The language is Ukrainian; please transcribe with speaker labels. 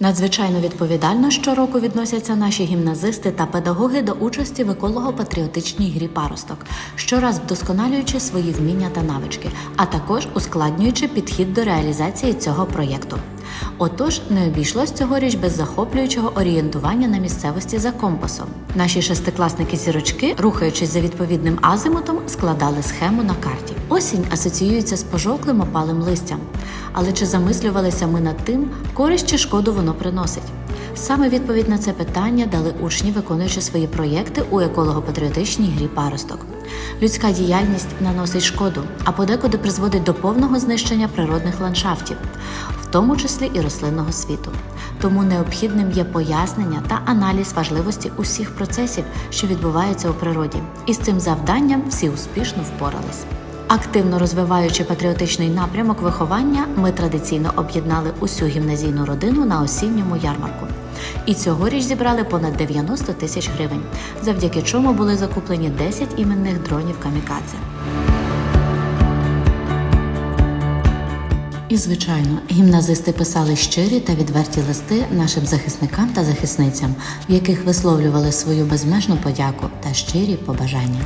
Speaker 1: Надзвичайно відповідально щороку відносяться наші гімназисти та педагоги до участі в еколого-патріотичній грі паросток, щораз вдосконалюючи свої вміння та навички, а також ускладнюючи підхід до реалізації цього проєкту. Отож, не обійшлось цьогоріч без захоплюючого орієнтування на місцевості за компасом. Наші шестикласники зірочки, рухаючись за відповідним азимутом, складали схему на карті. Осінь асоціюється з пожовклим опалим листям. Але чи замислювалися ми над тим, користь чи шкоду воно приносить? Саме відповідь на це питання дали учні, виконуючи свої проєкти у еколого-патріотичній грі паросток. Людська діяльність наносить шкоду, а подекуди призводить до повного знищення природних ландшафтів, в тому числі і рослинного світу. Тому необхідним є пояснення та аналіз важливості усіх процесів, що відбуваються у природі. І з цим завданням всі успішно впорались. Активно розвиваючи патріотичний напрямок виховання, ми традиційно об'єднали усю гімназійну родину на осінньому ярмарку. І цьогоріч зібрали понад 90 тисяч гривень, завдяки чому були закуплені 10 іменних дронів камікадзе. І, звичайно, гімназисти писали щирі та відверті листи нашим захисникам та захисницям, в яких висловлювали свою безмежну подяку та щирі побажання.